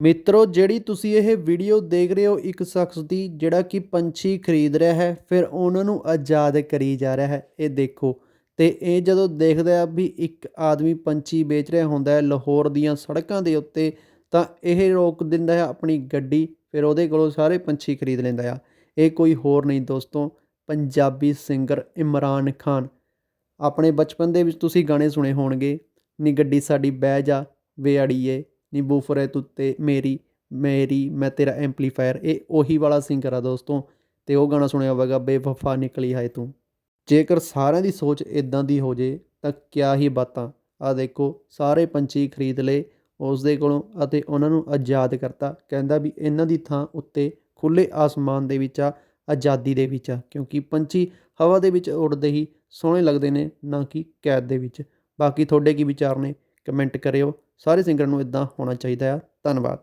ਮਿੱਤਰੋ, ਜਿਹੜੀ ਤੁਸੀਂ ਇਹ ਵੀਡੀਓ ਦੇਖ ਰਹੇ ਹੋ, ਇੱਕ ਸ਼ਖਸ ਦੀ, ਜਿਹੜਾ ਕਿ ਪੰਛੀ ਖਰੀਦ ਰਿਹਾ ਹੈ, ਫਿਰ ਉਹਨਾਂ ਨੂੰ ਆਜ਼ਾਦ ਕਰੀ ਜਾ ਰਿਹਾ ਹੈ। ਇਹ ਦੇਖੋ, ਤੇ ਇਹ ਜਦੋਂ ਦੇਖਦਾ ਆ ਵੀ ਇੱਕ ਆਦਮੀ ਪੰਛੀ ਵੇਚ ਰਿਹਾ ਹੁੰਦਾ ਹੈ ਲਾਹੌਰ ਦੀਆਂ ਸੜਕਾਂ ਦੇ ਉੱਤੇ, ਤਾਂ ਇਹ ਰੋਕ ਦਿੰਦਾ ਹੈ ਆਪਣੀ ਗੱਡੀ, ਫਿਰ ਉਹਦੇ ਕੋਲੋਂ ਸਾਰੇ ਪੰਛੀ ਖਰੀਦ ਲੈਂਦਾ ਆ। ਇਹ ਕੋਈ ਹੋਰ ਨਹੀਂ ਦੋਸਤੋ, ਪੰਜਾਬੀ ਸਿੰਗਰ ਇਮਰਾਨ ਖਾਨ। ਆਪਣੇ ਬਚਪਨ ਦੇ ਵਿੱਚ ਤੁਸੀਂ ਗਾਣੇ ਸੁਣੇ ਹੋਣਗੇ, ਨੀ ਗੱਡੀ ਸਾਡੀ ਬਹਿ ਜਾ, ਵੇ ਅੜੀਏ। ਨੀ ਤੂੰ ਤੇ ਮੇਰੀ ਮੇਰੀ, ਮੈਂ ਤੇਰਾ ਐਂਪਲੀਫਾਇਰ ਇਹ ਉਹੀ ਵਾਲਾ ਸਿੰਗਰ ਆ ਦੋਸਤੋ ਅਤੇ ਉਹ ਗਾਣਾ ਸੁਣਿਆ ਹੋਵੇਗਾ, ਬੇਵਫਾ ਨਿਕਲੀ ਹੈ ਤੂੰ। ਜੇਕਰ ਸਾਰਿਆਂ ਦੀ ਸੋਚ ਇਦਾਂ ਦੀ ਹੋ ਜੇ, ਤਾਂ ਕਿਆ ਹੀ ਬਾਤਾਂ। ਆ ਦੇਖੋ, ਸਾਰੇ ਪੰਛੀ ਖਰੀਦ ਲਏ ਉਸ ਦੇ ਕੋਲੋਂ ਅਤੇ ਉਹਨਾਂ ਨੂੰ ਆਜ਼ਾਦ ਕਰਤਾ। ਕਹਿੰਦਾ ਵੀ ਇਹਨਾਂ ਦੀ ਥਾਂ ਉੱਤੇ ਖੁੱਲੇ ਆਸਮਾਨ ਦੇ ਵਿੱਚ ਆ, ਆਜ਼ਾਦੀ ਦੇ ਵਿੱਚ ਆ, ਕਿਉਂਕਿ ਪੰਛੀ ਹਵਾ ਦੇ ਵਿੱਚ ਉੱਡਦੇ ਹੀ ਸੋਹਣੇ ਲੱਗਦੇ ਨੇ, ਨਾ ਕਿ ਕੈਦ ਦੇ ਵਿੱਚ। ਬਾਕੀ ਤੁਹਾਡੇ ਕੀ ਵਿਚਾਰ ਨੇ? ਕਮੈਂਟ ਕਰਿਓ। ਸਾਰੇ ਸਿੰਗਰਾਂ ਨੂੰ ਇਦਾਂ ਹੋਣਾ ਚਾਹੀਦਾ ਆ। ਧੰਨਵਾਦ।